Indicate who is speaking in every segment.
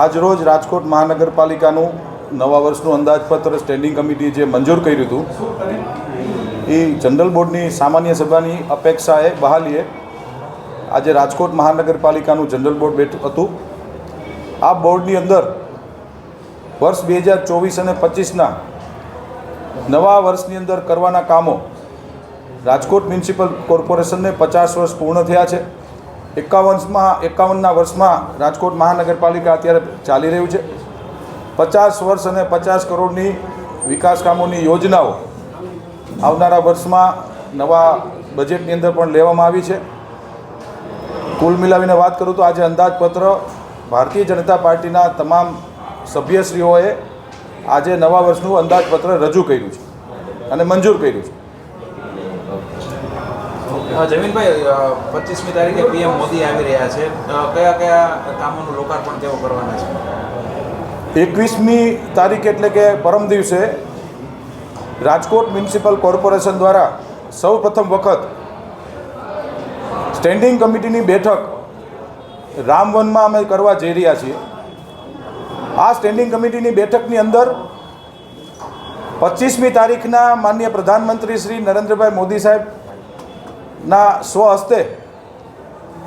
Speaker 1: આજરોજ રાજકોટ મહાનગરપાલિકાનું નવા વર્ષનું અંદાજપત્ર સ્ટેન્ડિંગ કમિટી જે મંજૂર કર્યું હતું, એ જનરલ બોર્ડની સામાન્ય સભાની અપેક્ષાએ બહાલીએ આજે રાજકોટ મહાનગરપાલિકાનું જનરલ બોર્ડ બેઠું હતું. આ બોર્ડની અંદર વર્ષ બે હજાર ચોવીસ અને પચીસના નવા વર્ષની અંદર કરવાના કામો રાજકોટ મ્યુનિસિપલ કોર્પોરેશનને પચાસ વર્ષ પૂર્ણ થયા છે. એકાવનમાં, એકાવનના વર્ષમાં રાજકોટ મહાનગરપાલિકા અત્યારે ચાલી રહ્યું છે. પચાસ વર્ષ અને પચાસ કરોડની વિકાસ કામોની યોજનાઓ આવનારા વર્ષમાં નવા બજેટની અંદર પણ લેવામાં આવી છે. કુલ મિલાવીને વાત કરું તો આજે અંદાજપત્ર ભારતીય જનતા પાર્ટીના તમામ સભ્યશ્રીઓએ આજે નવા વર્ષનું અંદાજપત્ર રજૂ કર્યું છે અને મંજૂર કર્યું છે.
Speaker 2: જમીનભાઈ પચીસમી તારીખે પીએમ મોદી આવી રહ્યા છે. કયા કયા કામોનું લોકાર્પણ તેઓ કરવાના છે?
Speaker 1: એકવીસમી તારીખ એટલે કે પરમ દિવસે રાજકોટ મ્યુનિસિપલ કોર્પોરેશન દ્વારા સૌ પ્રથમ વખત સ્ટેન્ડિંગ કમિટીની બેઠક રામવનમાં અમે કરવા જઈ રહ્યા છીએ. આ સ્ટેન્ડિંગ કમિટીની બેઠકની અંદર પચીસમી તારીખના માનનીય પ્રધાનમંત્રી શ્રી નરેન્દ્રભાઈ મોદી સાહેબના સ્વહસ્તે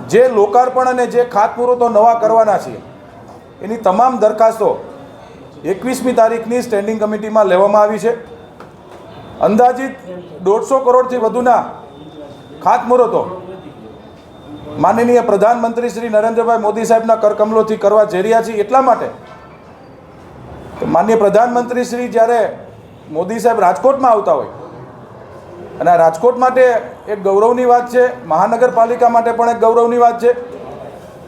Speaker 1: જે લોકાર્પણ અને જે ખાતમુહૂર્તો નવા કરવાના છે, એની તમામ દરખાસ્તો એકવીસમી તારીખની સ્ટેન્ડિંગ કમિટીમાં લેવામાં આવી છે. અંદાજિત દોઢસો કરોડથી વધુના ખાતમુહૂર્તો માનનીય પ્રધાનમંત્રી શ્રી નરેન્દ્રભાઈ મોદી સાહેબના કરકમલોથી કરવા જઈ રહ્યા છીએ એટલા માટે માનનીય પ્રધાનમંત્રી શ્રી જ્યારે મોદી સાહેબ રાજકોટમાં આવતા હોય અને આ રાજકોટ માટે એક ગૌરવની વાત છે, મહાનગરપાલિકા માટે પણ એક ગૌરવની વાત છે.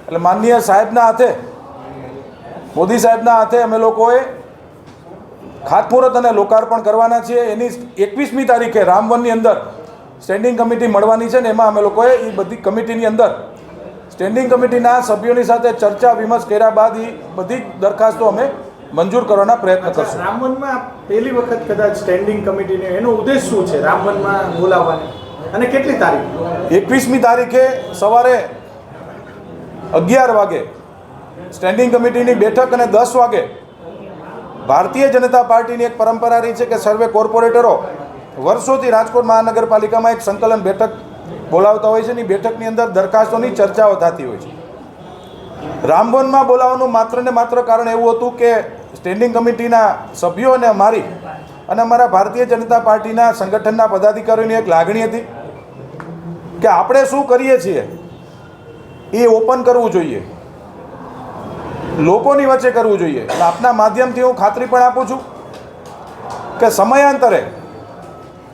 Speaker 1: એટલે માનનીય સાહેબના હાથે, મોદી સાહેબના હાથે અમે લોકોએ ખાતમુહૂર્ત અને લોકાર્પણ કરવાના છીએ. એની એકવીસમી તારીખે રામવનની અંદર સ્ટેન્ડિંગ કમિટી મળવાની છે ને એમાં અમે લોકોએ એ બધી કમિટીની અંદર સ્ટેન્ડિંગ કમિટીના સભ્યોની સાથે ચર્ચા વિમર્શ કર્યા બાદ એ બધી દરખાસ્તો અમે મંજૂર કરવાના પ્રયત્ન કરશું.
Speaker 3: રામવનમાં પહેલી વખત કદાચ સ્ટેન્ડિંગ કમિટીને એનો ઉદ્દેશ શું છે રામવનમાં બોલાવવાની? અને કેટલી તારીખ?
Speaker 1: એકવીસમી તારીખે સવારે અગિયાર વાગે સ્ટેન્ડિંગ કમિટીની બેઠક અને દસ વાગે ભારતીય જનતા પાર્ટીની એક પરંપરા રહી છે કે સર્વે કોર્પોરેટરો વર્ષોથી રાજકોટ મહાનગરપાલિકામાં એક સંકલન બેઠક બોલાવતા હોય છે અને બેઠકની અંદર દરખાસ્તોની ચર્ચાઓ થતી હોય છે. રામવનમાં બોલાવવાનું માત્ર ને માત્ર કારણ એવું હતું કે સ્ટેન્ડિંગ કમિટીના સભ્યો અને મારી અને અમારા ભારતીય જનતા પાર્ટીના સંગઠનના પદાધિકારીઓની એક લાગણી હતી કે આપણે શું કરીએ છીએ એ ઓપન કરવું જોઈએ. લોકોની વચ્ચે કરવું જોઈએ. આપના માધ્યમથી હું ખાતરી પણ આપું છું કે સમયાંતરે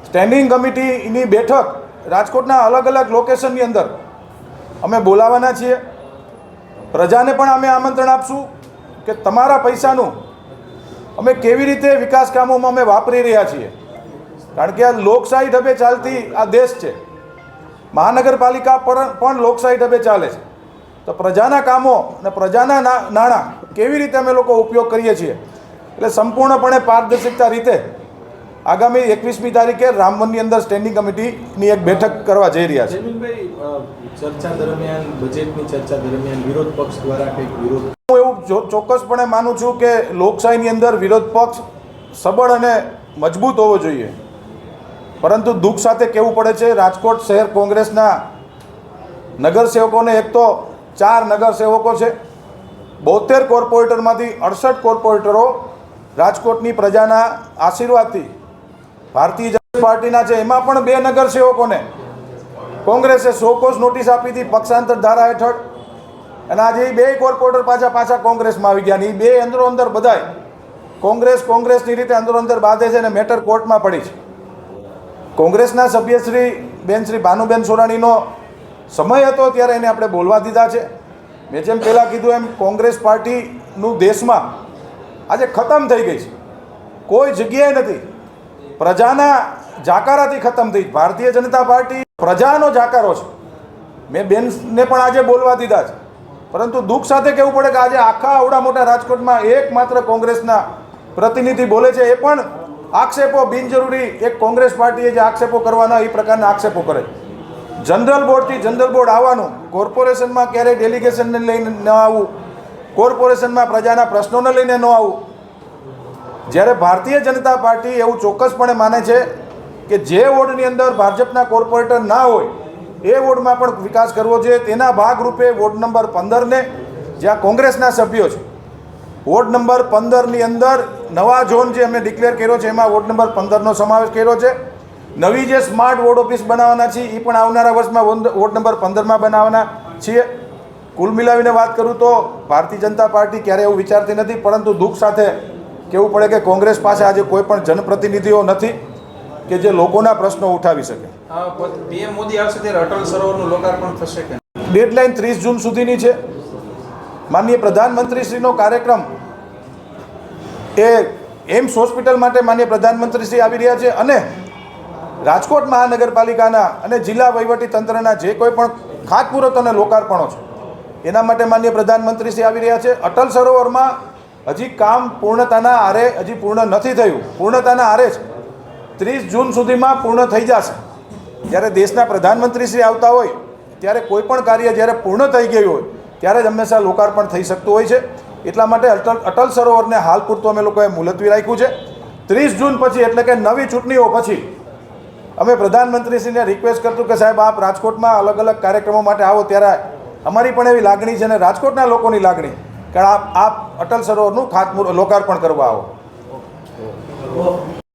Speaker 1: સ્ટેન્ડિંગ કમિટીની બેઠક રાજકોટના અલગ અલગ લોકેશનની અંદર અમે બોલાવાના છીએ. પ્રજાને પણ અમે આમંત્રણ આપશું કે તમારા પૈસાનું અમે કેવી રીતે વિકાસ કામોમાં અમે વાપરી રહ્યા છીએ? કારણ કે આ લોકશાહી ઢબે ચાલતી આ દેશ છે. મહાનગરપાલિકા પર પણ લોકશાહી ઢબે ચાલે છે. તો પ્રજાના કામો અને પ્રજાના નાણાં કેવી રીતે અમે લોકો ઉપયોગ કરીએ છીએ? એટલે સંપૂર્ણપણે પારદર્શિકતા રીતે આગામી એકવીસમી તારીખે રામવનની અંદર સ્ટેન્ડિંગ કમિટીની એક બેઠક કરવા જઈ રહ્યા છે.
Speaker 3: ચર્ચા દરમિયાન બજેટની ચર્ચા દરમિયાન વિરોધ પક્ષ દ્વારા કંઈક વિરોધ
Speaker 1: ચોક્કસપણે માનું છું કે લોકશાહીની અંદર વિરોધ પક્ષ સબળ અને મજબૂત હોવો જોઈએ. પરંતુ દુઃખ સાથે કહેવું પડે છે, રાજકોટ શહેર કોંગ્રેસના નગરસેવકોને એક તો ચાર નગરસેવકો છે, બોતેર કોર્પોરેટરમાંથી અડસઠ કોર્પોરેટરો રાજકોટની પ્રજાના આશીર્વાદથી ભારતીય જનતા પાર્ટીના છે, એમાં પણ બે નગરસેવકોને કોંગ્રેસે શોકોસ નોટિસ આપી હતી પક્ષાંતર ધારા હેઠળ. અને આજે એ બે કોર્પોરેટર પાછા પાછા કોંગ્રેસમાં આવી ગયા ને એ બે અંદરો અંદર બધાય કોંગ્રેસ કોંગ્રેસની રીતે અંદરો અંદર બાંધે છે અને મેટર કોર્ટમાં પડી છે. કોંગ્રેસના સભ્યશ્રી બેન શ્રી ભાનુબેન સોરાણીનો સમય હતો ત્યારે એને આપણે બોલવા દીધા છે. મેં જેમ પહેલાં કીધું એમ કોંગ્રેસ પાર્ટીનું દેશમાં આજે ખતમ થઈ ગઈ છે. કોઈ જગ્યાએ નથી. પ્રજાના જાકારાથી ખતમ થઈ. ભારતીય જનતા પાર્ટી પ્રજાનો જાકારો છે. મેં બેનને પણ આજે બોલવા દીધા છે. પરંતુ દુઃખ સાથે કહેવું પડે કે આજે આખા આવડા મોટા રાજકોટમાં એકમાત્ર કોંગ્રેસના પ્રતિનિધિ બોલે છે. એ પણ આક્ષેપો બિનજરૂરી એક કોંગ્રેસ પાર્ટીએ જે આક્ષેપો કરવાના એ પ્રકારના આક્ષેપો કરે જનરલ બોર્ડથી જનરલ બોર્ડ આવવાનું, કોર્પોરેશનમાં ક્યારેય ડેલિગેશનને લઈને ન આવવું, કોર્પોરેશનમાં પ્રજાના પ્રશ્નોને લઈને ન આવવું. જ્યારે ભારતીય જનતા પાર્ટી એવું ચોક્કસપણે માને છે કે જે વોર્ડની અંદર ભાજપના કોર્પોરેટર ના હોય એ વોર્ડમાં પણ વિકાસ કરવો જોઈએ. તેના ભાગરૂપે વોર્ડ નંબર પંદરને જ્યાં કોંગ્રેસના સભ્યો છે, વોર્ડ નંબર પંદરની અંદર નવા ઝોન જે અમે ડિક્લેર કર્યો છે, એમાં વોર્ડ નંબર પંદરનો સમાવેશ કર્યો છે. નવી જે સ્માર્ટ વોર્ડ ઓફિસ બનાવવાના છીએ એ પણ આવનારા વર્ષમાં વોર્ડ નંબર પંદરમાં બનાવવાના છીએ. કુલ મિલાવીને વાત કરું તો ભારતીય જનતા પાર્ટી ક્યારેય એવું વિચારતી નથી, પરંતુ દુઃખ સાથે કહેવું પડે કે કોંગ્રેસ પાસે આજે કોઈ પણ જનપ્રતિનિધિઓ નથી. કે જે લોકોના પ્રશ્નો ઉઠાવી શકે.
Speaker 2: પીએમ મોદી આવશે ત્યારે અટલ સરોવરનું લોકાર્પણ થશે કે
Speaker 1: ડેડલાઇન ત્રીસ જૂન સુધીની છે. માનનીય પ્રધાનમંત્રીશ્રીનો કાર્યક્રમ એ એમ્સ હોસ્પિટલ માટે માનનીય પ્રધાનમંત્રીશ્રી આવી રહ્યા છે અને રાજકોટ મહાનગરપાલિકાના અને જિલ્લા વહીવટી તંત્રના જે કોઈ પણ ખાતમુહૂર્ત અને લોકાર્પણો છે એના માટે માનનીય પ્રધાનમંત્રીશ્રી આવી રહ્યા છે. અટલ સરોવરમાં હજી કામ પૂર્ણતાના આરે હજી પૂર્ણ નથી થયું. પૂર્ણતાના આરે છે ત્રીસ જૂન સુધીમાં પૂર્ણ થઈ જશે. જ્યારે દેશના પ્રધાનમંત્રી શ્રી આવતા હોય, ત્યારે કોઈ પણ કાર્ય જ્યારે પૂર્ણ થઈ ગયું હોય, ત્યારે જ હંમેશા લોકાર્પણ થઈ શકતું હોય છે. એટલા માટે અટલ અટલ સરોવરને હાલ પૂરતું અમે લોકોએ મુલતવી રાખ્યું છે. ત્રીસ જૂન પછી એટલે કે નવી ચૂંટણીઓ પછી, અમે પ્રધાનમંત્રીશ્રીને રિક્વેસ્ટ કરતું કે સાહેબ, આપ રાજકોટમાં અલગ અલગ કાર્યક્રમો માટે આવો ત્યારે અમારી પણ એવી લાગણી છે અને રાજકોટના લોકોની લાગણી કે આપ આપ અટલ સરોવરનું ખાતમુહૂર્ત, લોકાર્પણ કરવા આવો.